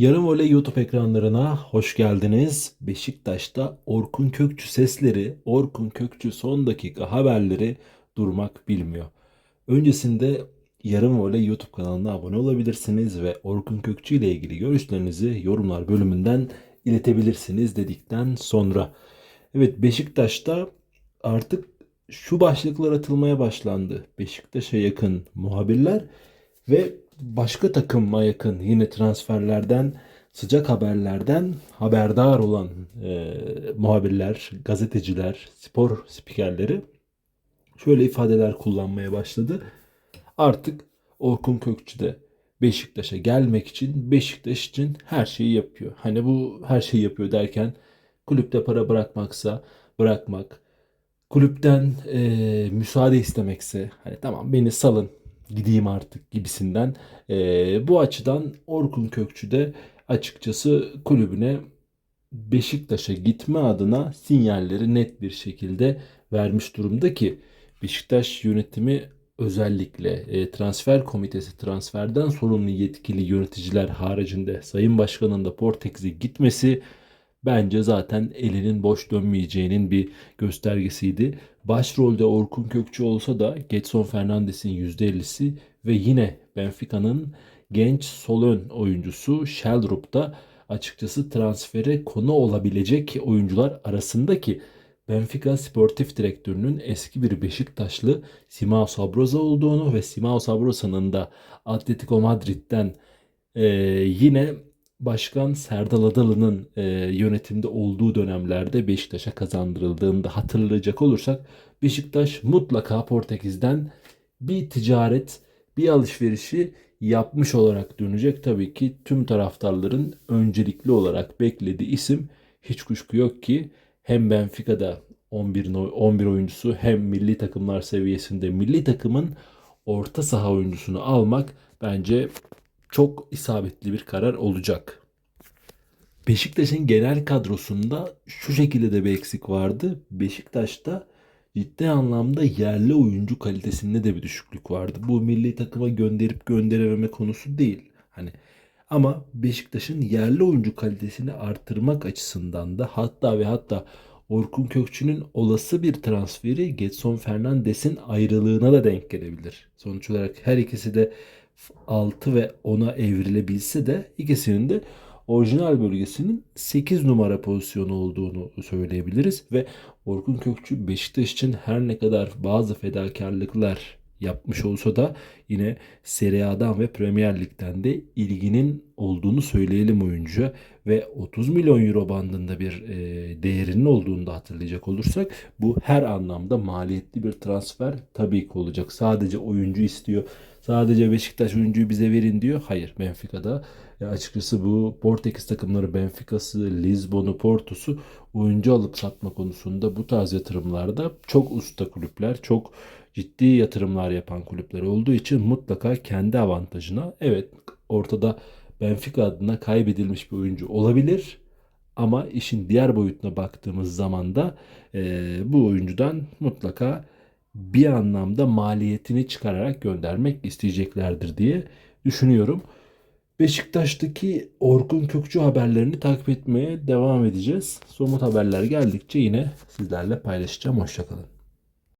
Yarım Voley YouTube ekranlarına hoş geldiniz. Beşiktaş'ta Orkun Kökçü sesleri, Orkun Kökçü son dakika haberleri durmak bilmiyor. Öncesinde Yarım Voley YouTube kanalına abone olabilirsiniz ve Orkun Kökçü ile ilgili görüşlerinizi yorumlar bölümünden iletebilirsiniz dedikten sonra. Evet Beşiktaş'ta artık şu başlıklar atılmaya başlandı. Beşiktaş'a yakın muhabirler ve başka takıma yakın yine transferlerden sıcak haberlerden haberdar olan e, muhabirler, gazeteciler, spor spikerleri şöyle ifadeler kullanmaya başladı. Artık Orkun Kökçü de Beşiktaş'a gelmek için Beşiktaş için her şeyi yapıyor. Hani bu her şeyi yapıyor derken kulüpte para bırakmaksa bırakmak, kulüpten e, müsaade istemekse hani tamam beni salın gideyim artık gibisinden. E, bu açıdan Orkun Kökçü de açıkçası kulübüne Beşiktaş'a gitme adına sinyalleri net bir şekilde vermiş durumda ki Beşiktaş yönetimi özellikle e, transfer komitesi transferden sorumlu yetkili yöneticiler haricinde Sayın Başkan'ın da Portekiz'e gitmesi bence zaten elinin boş dönmeyeceğinin bir göstergesiydi. Başrolde Orkun Kökçü olsa da Getson Fernandes'in %50'si ve yine Benfica'nın genç sol ön oyuncusu Sheldrup da açıkçası transfere konu olabilecek oyuncular arasındaki Benfica sportif direktörünün eski bir Beşiktaşlı Simao Sabroza olduğunu ve Simao Sabroza'nın da Atletico Madrid'den e, yine Başkan Serdal Adalı'nın e, yönetimde olduğu dönemlerde Beşiktaş'a kazandırıldığını da hatırlayacak olursak Beşiktaş mutlaka Portekiz'den bir ticaret, bir alışverişi yapmış olarak dönecek. Tabii ki tüm taraftarların öncelikli olarak beklediği isim hiç kuşku yok ki hem Benfica'da 11 no- 11 oyuncusu hem milli takımlar seviyesinde milli takımın orta saha oyuncusunu almak bence çok isabetli bir karar olacak. Beşiktaş'ın genel kadrosunda şu şekilde de bir eksik vardı. Beşiktaş'ta ciddi anlamda yerli oyuncu kalitesinde de bir düşüklük vardı. Bu milli takıma gönderip gönderememe konusu değil. Hani ama Beşiktaş'ın yerli oyuncu kalitesini artırmak açısından da hatta ve hatta Orkun Kökçü'nün olası bir transferi Getson Fernandes'in ayrılığına da denk gelebilir. Sonuç olarak her ikisi de 6 ve 10'a evrilebilse de ikisinin de orijinal bölgesinin 8 numara pozisyonu olduğunu söyleyebiliriz ve Orkun Kökçü Beşiktaş için her ne kadar bazı fedakarlıklar yapmış olsa da yine Serie A'dan ve Premier Lig'den de ilginin olduğunu söyleyelim oyuncuya ve 30 milyon euro bandında bir e, değerinin olduğunu da hatırlayacak olursak bu her anlamda maliyetli bir transfer tabii ki olacak. Sadece oyuncu istiyor. Sadece Beşiktaş oyuncuyu bize verin diyor. Hayır Benfica'da e, açıkçası bu Portekiz takımları Benfica'sı, Lisbon'u, Porto'su oyuncu alıp satma konusunda bu tarz yatırımlarda çok usta kulüpler, çok ciddi yatırımlar yapan kulüpler olduğu için mutlaka kendi avantajına evet ortada Benfica adına kaybedilmiş bir oyuncu olabilir ama işin diğer boyutuna baktığımız zaman da e, bu oyuncudan mutlaka bir anlamda maliyetini çıkararak göndermek isteyeceklerdir diye düşünüyorum. Beşiktaş'taki Orkun Kökçü haberlerini takip etmeye devam edeceğiz. Somut haberler geldikçe yine sizlerle paylaşacağım. Hoşçakalın.